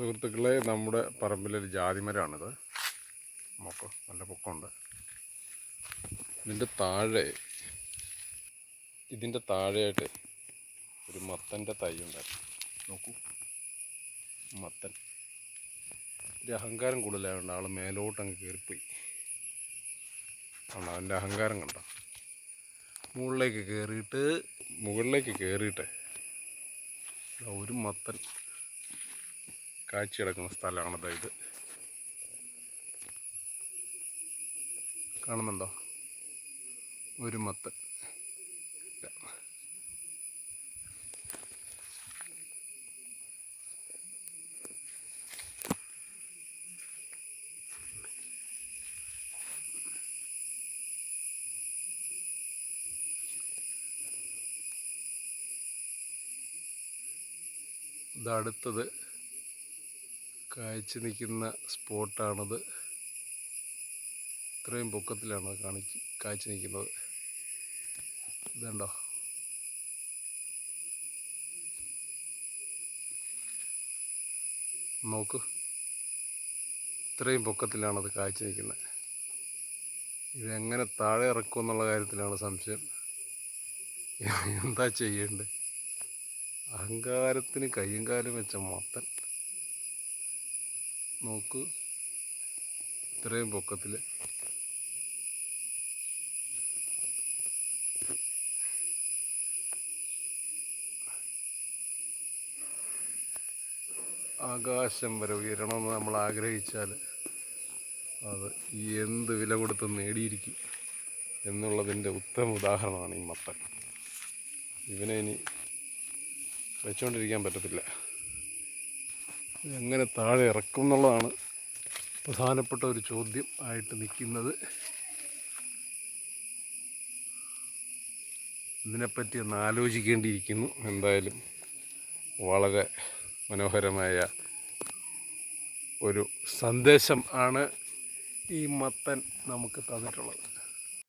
സുഹൃത്തുക്കളെ നമ്മുടെ പറമ്പിലൊരു ജാതിമരമാണിത് നോക്കോ നല്ല പൊക്കമുണ്ട്. ഇതിന്റെ താഴെ ഇതിന്റെ താഴെയായിട്ട് ഒരു മത്തന്റെ തൈ ഉണ്ടായിരുന്നു. നോക്കൂ മത്തൻ. ഒരു അഹങ്കാരം കൂടുതലായതുകൊണ്ട് ആൾ മേലോട്ട് അങ്ങ് കയറിപ്പോയി ആണ് അതിന്റെ അഹങ്കാരം കണ്ടോ? മുകളിലേക്ക് കയറിയിട്ട് മുകളിലേക്ക് കയറിയിട്ട് ഒരു മത്തൻ. കാഴ്ച കിടക്കുന്ന സ്ഥലമാണത് ഇത് കാണുന്നുണ്ടോ ഒരു മത്ത് ഇല്ല. കാഴ്ച നിൽക്കുന്ന സ്പോട്ടാണത്. ഇത്രയും പൊക്കത്തിലാണ് കാണിച്ച് കാഴ്ച നിൽക്കുന്നത്. ഇതുണ്ടോ? നോക്ക്. ഇത്രയും പൊക്കത്തിലാണത് കാഴ്ച നിൽക്കുന്നത്. ഇതെങ്ങനെ താഴെ ഇറക്കും എന്നുള്ള കാര്യത്തിലാണ് സംശയം. എന്താ ചെയ്യേണ്ടത്? അഹങ്കാരത്തിന് കയ്യും കാലും വെച്ച മത്തൻ നോക്ക്. ഇത്രയും പൊക്കത്തിൽ ആകാശം വരെ ഉയരണമെന്ന് നമ്മൾ ആഗ്രഹിച്ചാൽ അത് എന്ത് വില കൊടുത്ത് നേടിയിരിക്കും എന്നുള്ളതിന്റെ ഉത്തമ ഉദാഹരണമാണ് ഈ മത്തൻ. ഇവനെ ഇനി വെച്ചുകൊണ്ടിരിക്കാൻ പറ്റത്തില്ല. എങ്ങനെ താഴെ ഇറക്കും എന്നുള്ളതാണ് പ്രധാനപ്പെട്ട ഒരു ചോദ്യം ആയിട്ട് നിൽക്കുന്നത്. ഇതിനെപ്പറ്റി ഒന്ന് ആലോചിക്കേണ്ടിയിരിക്കുന്നു. എന്തായാലും വളരെ മനോഹരമായ ഒരു സന്ദേശം ആണ് ഈ മത്തൻ നമുക്ക് തന്നിട്ടുള്ളത്.